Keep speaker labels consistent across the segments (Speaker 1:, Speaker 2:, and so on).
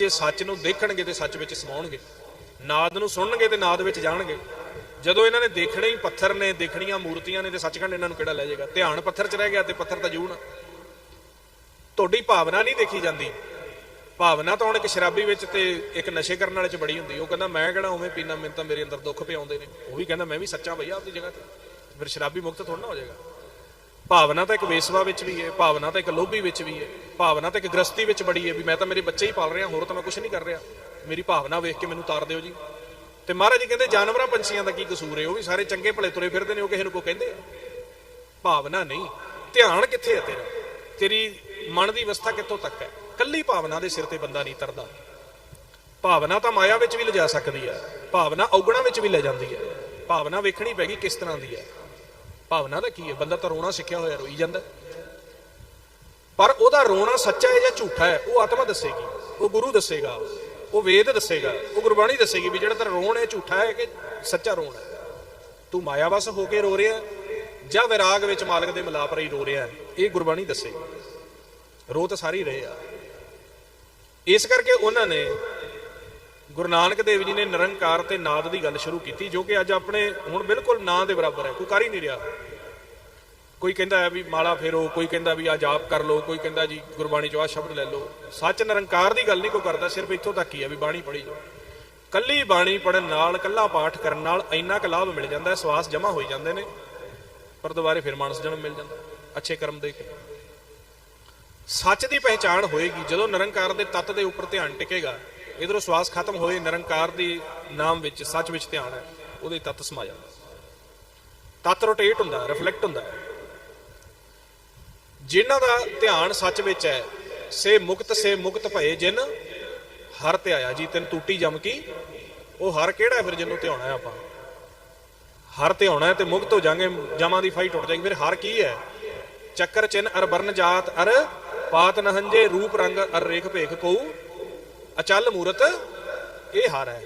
Speaker 1: ਜੇ ਸੱਚ ਨੂੰ ਦੇਖਣਗੇ ਤੇ ਸੱਚ ਵਿੱਚ ਸਮਾਉਣਗੇ। ਨਾਦ ਨੂੰ ਸੁਣਨਗੇ ਤੇ ਨਾਦ ਵਿੱਚ ਜਾਣਗੇ। ਜਦੋਂ ਇਹਨਾਂ ਨੇ ਦੇਖਣੇ ਹੀ ਪੱਥਰ ਨੇ, ਦੇਖਣੀਆਂ ਮੂਰਤੀਆਂ ਨੇ ਤੇ ਸੱਚਖੰਡ ਇਹਨਾਂ ਨੂੰ ਕਿਹੜਾ ਲੈ ਜਾਏਗਾ? ਧਿਆਨ ਪੱਥਰ 'ਚ ਰਹਿ ਗਿਆ ਤੇ ਪੱਥਰ ਤਾਂ ਜੂਣ ਤੁਹਾਡੀ ਭਾਵਨਾ ਨਹੀਂ ਦੇਖੀ ਜਾਂਦੀ। ਭਾਵਨਾ ਤਾਂ ਹੁਣ ਇੱਕ ਸ਼ਰਾਬੀ ਵਿੱਚ ਤੇ ਇੱਕ ਨਸ਼ੇ ਕਰਨ ਵਾਲੇ 'ਚ ਬੜੀ ਹੁੰਦੀ। ਉਹ ਕਹਿੰਦਾ, ਮੈਂ ਕਿਹੜਾ ਉਵੇਂ ਪੀਣਾ, ਮੈਨੂੰ ਤਾਂ ਮੇਰੇ ਅੰਦਰ ਦੁੱਖ ਪਿਆਉਂਦੇ ਨੇ। ਉਹ ਵੀ ਕਹਿੰਦਾ, ਮੈਂ ਵੀ ਸੱਚਾ ਭਈਆ ਆਪਣੀ ਜਗ੍ਹਾ ਤੇ। ਫਿਰ ਸ਼ਰਾਬੀ ਮੁਕਤ ਥੋੜਾ ਨਾ ਹੋ ਜਾਏਗਾ। ਭਾਵਨਾ ਤਾਂ ਇੱਕ ਵੇਸਵਾ ਵਿੱਚ ਵੀ ਹੈ, ਭਾਵਨਾ ਤਾਂ ਇੱਕ ਲੋਭੀ ਵਿੱਚ ਵੀ ਹੈ, ਭਾਵਨਾ ਤਾਂ ਇੱਕ ਗ੍ਰਸਤੀ ਵਿੱਚ ਬੜੀ ਹੈ ਵੀ ਮੈਂ ਤਾਂ ਮੇਰੇ ਬੱਚੇ ਹੀ ਪਾਲ ਰਿਹਾ, ਹੋਰ ਤਾਂ ਮੈਂ ਕੁਝ ਨਹੀਂ ਕਰ ਰਿਹਾ। ਮੇਰੀ ਭਾਵਨਾ ਵੇਖ ਕੇ ਮੈਨੂੰ ਤਾਰ ਦਿਓ ਜੀ। ਤੇ ਮਹਾਰਾਜ ਜੀ ਕਹਿੰਦੇ, ਜਾਨਵਰਾਂ ਪੰਛੀਆਂ ਦਾ ਕੀ ਕਸੂਰ ਹੈ? ਉਹ ਵੀ ਸਾਰੇ ਚੰਗੇ ਭਲੇ ਤੁਰੇ ਫਿਰਦੇ ਨੇ, ਉਹ ਕਿਸੇ ਨੂੰ ਕੋ ਕਹਿੰਦੇ? ਆ ਭਾਵਨਾ ਨਹੀਂ। ਧਿਆਨ ਕਿੱਥੇ ਹੈ ਤੇਰਾ? ਤੇਰੀ ਮਨ ਦੀ ਅਵਸਥਾ ਕਿੱਥੋਂ ਤੱਕ ਹੈ? ਕੱਲੀ ਭਾਵਨਾ ਦੇ ਸਿਰ ਤੇ ਬੰਦਾ ਨਹੀਂ ਤਰਦਾ। ਭਾਵਨਾ ਤਾਂ ਮਾਇਆ ਵਿੱਚ ਵੀ ਲਿਜਾ ਸਕਦੀ ਹੈ। ਭਾਵਨਾ ਔਗਣਾ ਵਿੱਚ ਵੀ ਲੈ ਜਾਂਦੀ ਹੈ। ਭਾਵਨਾ ਵੇਖਣੀ ਪੈਗੀ ਕਿਸ ਤਰ੍ਹਾਂ ਦੀ ਹੈ? ਭਾਵਨਾ ਦਾ ਕੀ ਹੈ? ਬੰਦਾ ਤਾਂ ਰੋਣਾ ਸਿੱਖਿਆ ਹੋਇਆ, ਰੋਈ ਜਾਂਦਾ ਪਰ ਉਹਦਾ ਰੋਣਾ ਸੱਚਾ ਹੈ ਜਾਂ ਝੂਠਾ ਹੈ, ਉਹ ਆਤਮਾ ਦੱਸੇਗੀ। ਉਹ ਗੁਰੂ ਦੱਸੇਗਾ, ਉਹ ਵੇਦ ਦੱਸੇਗਾ, ਉਹ ਗੁਰਬਾਣੀ ਦੱਸੇਗੀ ਵੀ ਜਿਹੜਾ ਤੇਰਾ ਰੋਣ ਹੈ, ਝੂਠਾ ਹੈ ਕਿ ਸੱਚਾ ਰੋਣ ਹੈ। ਤੂੰ ਮਾਇਆਵਸ ਹੋ ਕੇ ਰੋ ਰਿਹਾ ਜਾਂ ਵਿਰਾਗ ਵਿੱਚ ਮਾਲਕ ਦੇ ਮਿਲਾਪ ਰਹੀ ਰੋ ਰਿਹਾ ਇਹ ਗੁਰਬਾਣੀ ਦੱਸੇਗੀ। ਰੋ ਤਾਂ ਸਾਰੀ ਰਹੇ ਆ। ਇਸ ਕਰਕੇ ਉਹਨਾਂ ਨੇ ਗੁਰੂ ਨਾਨਕ ਦੇਵ ਜੀ ਨੇ ਨਿਰੰਕਾਰ ਤੇ ਨਾਦ ਦੀ ਗੱਲ ਸ਼ੁਰੂ ਕੀਤੀ, ਜੋ ਕਿ ਅੱਜ ਆਪਣੇ ਹੁਣ ਬਿਲਕੁਲ ਨਾਂ ਦੇ ਬਰਾਬਰ ਹੈ, ਕੋਈ ਕਰ ਹੀ ਨਹੀਂ ਰਿਹਾ। ਕੋਈ ਕਹਿੰਦਾ ਹੈ ਵੀ ਮਾਲਾ ਫੇਰੋ, ਕੋਈ ਕਹਿੰਦਾ ਵੀ ਆ ਜਾਪ ਕਰ ਲਓ, ਕੋਈ ਕਹਿੰਦਾ ਜੀ ਗੁਰਬਾਣੀ ਚੋਂ ਆ ਸ਼ਬਦ ਲੈ ਲਓ। ਸੱਚ ਨਿਰੰਕਾਰ ਦੀ ਗੱਲ ਨਹੀਂ ਕੋਈ ਕਰਦਾ, ਸਿਰਫ ਇੱਥੋਂ ਤੱਕ ਹੀ ਹੈ ਵੀ ਬਾਣੀ ਪੜ੍ਹੀ ਜਾਓ। ਕੱਲੀ ਬਾਣੀ ਪੜਨ ਨਾਲ, ਕੱਲਾ ਪਾਠ ਕਰਨ ਨਾਲ ਇੰਨਾ ਕੁ ਲਾਭ ਮਿਲ ਜਾਂਦਾ ਹੈ, ਸਵਾਸ ਜਮਾ ਹੋਈ ਜਾਂਦੇ ਨੇ, ਪਰ ਦੁਬਾਰੇ ਫਿਰ ਮਾਨਸ ਜਨਮ ਮਿਲ ਜਾਂਦਾ। ਅੱਛੇ ਕਰਮ ਦੇ ਕੇ। ਸੱਚ ਦੀ ਪਹਿਚਾਣ ਹੋਏਗੀ ਜਦੋਂ ਨਿਰੰਕਾਰ ਦੇ ਤੱਤ ਦੇ ਉੱਪਰ ਧਿਆਨ ਟਿਕੇਗਾ। ਇਧਰੋਂ ਸਵਾਸ ਖਤਮ ਹੋਏ ਨਿਰੰਕਾਰ ਦੀ ਨਾਮ ਵਿੱਚ, ਸੱਚ ਵਿੱਚ ਧਿਆਨ ਹੈ, ਉਹਦੇ ਤੱਤ ਸਮਾ ਜਾਂਦਾ ਤੱਤ ਰੋਟੇਟ ਹੁੰਦਾ ਰਿਫਲੈਕਟ ਹੁੰਦਾ ਹੈ। ਜਿਨ੍ਹਾਂ ਦਾ ਧਿਆਨ ਸੱਚ ਵਿੱਚ ਹੈ, ਸੇ ਮੁਕਤ ਸੇ ਮੁਕਤ ਭਏ ਜਿਨ, ਹਰ ਤੇ ਆਇਆ ਜੀ, ਤਿੰਨ ਟੂਟੀ ਜਮ ਕੀ, ਉਹ ਹਰ ਕਿਹੜਾ ਫਿਰ ਜਿਹਨੂੰ ਧਿਆਉਣਾ ਹੈ ਆਪਾਂ? ਹਰ ਧਿਆਉਣਾ ਹੈ ਤੇ ਮੁਕਤ ਹੋ ਜਾਾਂਗੇ, ਜਮਾਂ ਦੀ ਫਾਈ ਟੁੱਟ ਜਾਏਗੀ, ਫਿਰ ਹਰ ਕੀ ਹੈ? ਚੱਕਰ ਚਿੰਨ ਅਰ ਵਰਨ ਜਾਤ ਅਰ ਪਾਤ ਨਹੰਜੇ, ਰੂਪ ਰੰਗ ਅਰ ਰੇਖ ਭੇਖ ਕੋ ਅਚਲ ਮੂਰਤ ਇਹ ਹਰ ਹੈ।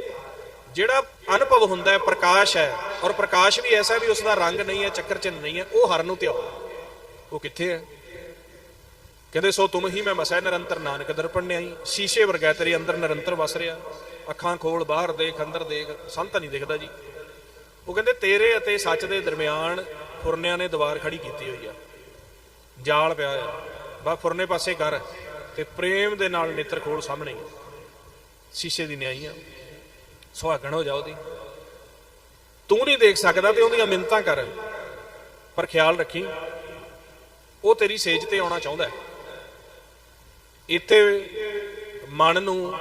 Speaker 1: ਜਿਹੜਾ ਅਨੁਭਵ ਹੁੰਦਾ ਹੈ, ਪ੍ਰਕਾਸ਼ ਹੈ, ਔਰ ਪ੍ਰਕਾਸ਼ ਵੀ ਐਸਾ ਵੀ ਉਸ ਦਾ ਰੰਗ ਨਹੀਂ ਹੈ, ਚੱਕਰ ਚਿੰਨ ਨਹੀਂ ਹੈ, ਉਹ ਹਰ ਨੂੰ ਧਿਆਓ ਉਹ ਕਿੱਥੇ ਹੈ? ਕਹਿੰਦੇ, ਸੋ ਤੁਮ ਹੀ ਮੈਂ ਮਸੈ ਨਿਰੰਤਰ ਨਾਨਕ ਦਰਪਣ ਨਿਆਈ। ਸ਼ੀਸ਼ੇ ਵਰਗਾ ਤੇਰੇ ਅੰਦਰ ਨਿਰੰਤਰ ਵਸ ਰਿਹਾ। ਅੱਖਾਂ ਖੋਲ, ਬਾਹਰ ਦੇਖ, ਅੰਦਰ ਦੇਖ, ਸੰਤ ਨਹੀਂ ਦਿਖਦਾ ਜੀ। ਉਹ ਕਹਿੰਦੇ, ਤੇਰੇ ਅਤੇ ਸੱਚ ਦੇ ਦਰਮਿਆਨ ਫੁਰਨਿਆਂ ਨੇ ਦੀਵਾਰ ਖੜੀ ਕੀਤੀ ਹੋਈ ਆ। ਜਾਲ ਪਿਆ ਆ। ਬਾ ਫੁਰਨੇ ਪਾਸੇ ਕਰ ਤੇ ਪ੍ਰੇਮ ਦੇ ਨਾਲ ਨੇਤਰ ਖੋਲ ਸਾਹਮਣੇ ਸ਼ੀਸ਼ੇ ਦੀ ਨਿਆਈ ਆ। ਸੁਹਾਗਣ ਹੋ ਜਾ ਉਹਦੀ। ਤੂੰ ਨਹੀਂ ਦੇਖ ਸਕਦਾ ਤੇ ਉਹਦੀਆਂ ਮਿੰਤਾਂ ਕਰ। ਪਰ ਖਿਆਲ ਰੱਖੀ। ਉਹ ਤੇਰੀ ਸੇਜ ਤੇ ਆਉਣਾ ਚਾਹੁੰਦਾ ਹੈ। ਇੱਥੇ ਮਨ ਨੂੰ